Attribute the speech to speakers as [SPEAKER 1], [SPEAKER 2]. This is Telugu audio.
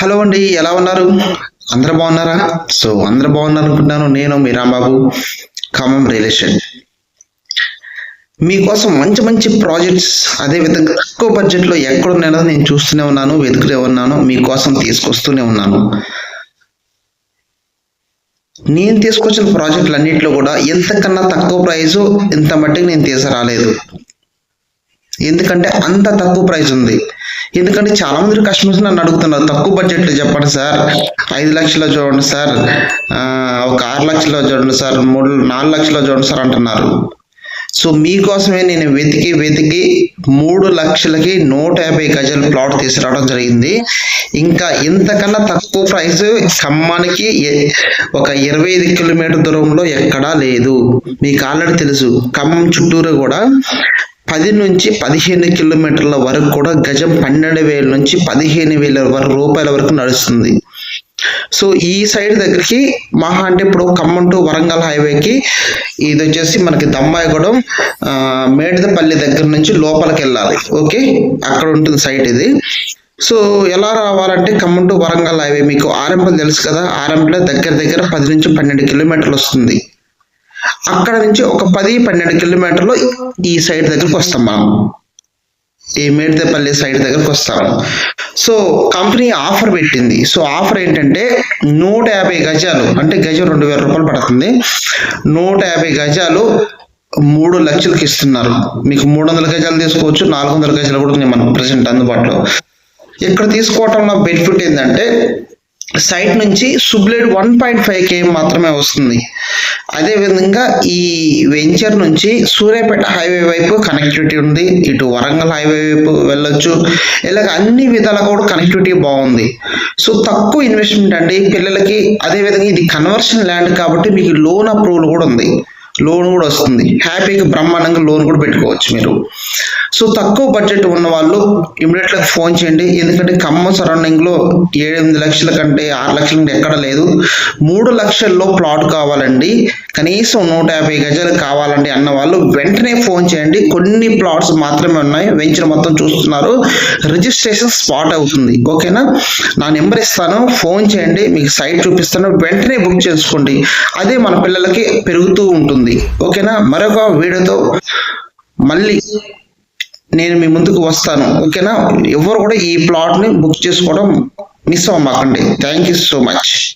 [SPEAKER 1] హలో అండి ఎలా ఉన్నారు? అందరు బాగున్నారా? సో అందరు బాగున్నారు అనుకుంటున్నాను నేను మీ రాంబాబు ఖమ్మం రియల్ ఎస్టేట్. మీకోసం మంచి మంచి ప్రాజెక్ట్స్ అదే విధంగా తక్కువ బడ్జెట్లో ఎక్కడ ఉన్నాయో నేను చూస్తూనే ఉన్నాను వెతుకుతూనే ఉన్నాను మీకోసం తీసుకొస్తూనే ఉన్నాను. నేను తీసుకొచ్చిన ప్రాజెక్టులు అన్నింటిలో కూడా ఎంతకన్నా తక్కువ ప్రైజు ఇంత మట్టికి నేను తీసుకురాలేదు. ఎందుకంటే అంత తక్కువ ప్రైజ్ ఉంది. ఎందుకంటే చాలా మంది కస్టమర్స్ నన్ను అడుగుతున్నారు తక్కువ బడ్జెట్లో చెప్పండి సార్. ఐదు లక్షల్లో చూడండి సార్. ఒక ఆరు లక్షల్లో చూడండి సార్. మూడు నాలుగు లక్షల్లో చూడండి సార్ అంటున్నారు. సో మీకోసమే నేను వెతికి వెతికి మూడు లక్షలకి నూట యాభై గజలు ప్లాట్ తీసుకురావడం జరిగింది. ఇంకా ఇంతకన్నా తక్కువ ప్రైస్ ఖమ్మానికి ఒక ఇరవై ఐదు కిలోమీటర్ దూరంలో ఎక్కడా లేదు. మీకు ఆల్రెడీ తెలుసు. ఖమ్మం చుట్టూరు కూడా పది నుంచి పదిహేను కిలోమీటర్ల వరకు కూడా గజం పన్నెండు వేల నుంచి పదిహేను వేల వరకు రూపాయల వరకు నడుస్తుంది. సో ఈ సైడ్ దగ్గరికి మహా అంటే ఇప్పుడు ఖమ్మం టు వరంగల్ హైవేకి ఇది వచ్చేసి మనకి దమ్మాయిగూడెం మేడిదపల్లి దగ్గర నుంచి లోపలికి వెళ్ళాలి ఓకే? అక్కడ ఉంటుంది సైట్ ఇది. సో ఎలా రావాలంటే ఖమ్మం టు వరంగల్ హైవే మీకు ఆర్ఎంపల్ తెలుసు కదా? ఆర్ఎంపల్ దగ్గర దగ్గర పది నుంచి పన్నెండు కిలోమీటర్లు వస్తుంది. అక్కడ నుంచి ఒక పది పన్నెండు కిలోమీటర్లు ఈ సైడ్ దగ్గరకు వస్తాం మనం. ఈ మేడితేపల్లి సైడ్ దగ్గరకు వస్తాం. సో కంపెనీ ఆఫర్ పెట్టింది. సో ఆఫర్ ఏంటంటే నూట యాభై గజాలు అంటే గజం రెండు వేల రూపాయలు పడుతుంది. నూట యాభై గజాలు మూడు లక్షలకి ఇస్తున్నారు. మీకు మూడు వందల గజాలు తీసుకోవచ్చు నాలుగు వందల గజాలు కూడా ఉన్నాయి మనకు ప్రజెంట్ అందుబాటులో. ఇక్కడ తీసుకోవటంలో బెనిఫిట్ ఏంటంటే సైట్ నుంచి సుబ్లేడ్ వన్ పాయింట్ ఫైవ్ కే మాత్రమే వస్తుంది. అదే విధంగా ఈ వెంచర్ నుంచి సూర్యాపేట హైవే వైపు కనెక్టివిటీ ఉంది. ఇటు వరంగల్ హైవే వైపు వెళ్ళొచ్చు. ఇలాగ అన్ని విధాలుగా కూడా కనెక్టివిటీ బాగుంది. సో తక్కువ ఇన్వెస్ట్మెంట్ అండి. పిల్లలకి అదే విధంగా ఇది కన్వర్షన్ ల్యాండ్ కాబట్టి మీకు లోన్ అప్రూవల్ కూడా ఉంది. లోన్ కూడా వస్తుంది. హ్యాపీగా బ్రహ్మాండంగా లోన్ కూడా పెట్టుకోవచ్చు మీరు. సో తక్కువ బడ్జెట్ ఉన్న వాళ్ళు ఇమీడియట్గా ఫోన్ చేయండి. ఎందుకంటే ఖమ్మం సరౌండింగ్లో ఎనిమిది ఏడెనిమిది లక్షల కంటే ఆరు లక్షల కంటే ఎక్కడ లేదు. మూడు లక్షల్లో ప్లాట్ కావాలండి. కనీసం నూట యాభై గజాలు కావాలండి అన్న వాళ్ళు వెంటనే ఫోన్ చేయండి. కొన్ని ప్లాట్స్ మాత్రమే ఉన్నాయి. వెంచర్ మొత్తం చూస్తున్నారు. రిజిస్ట్రేషన్ స్పాట్ అవుతుంది. ఓకేనా? నా నెంబర్ ఇస్తాను. ఫోన్ చేయండి. మీకు సైట్ చూపిస్తాను. వెంటనే బుక్ చేసుకోండి. అదే మన పిల్లలకి పెరుగుతూ ఉంటుంది. ఉంటుంది ఓకేనా? మరొక వీడియోతో మళ్ళీ నేను మీ ముందుకు వస్తాను. ఓకేనా? ఎవరు కూడా ఈ ప్లాట్ని బుక్ చేసుకోవడం miss అవ్వమాకండి. Thank you so much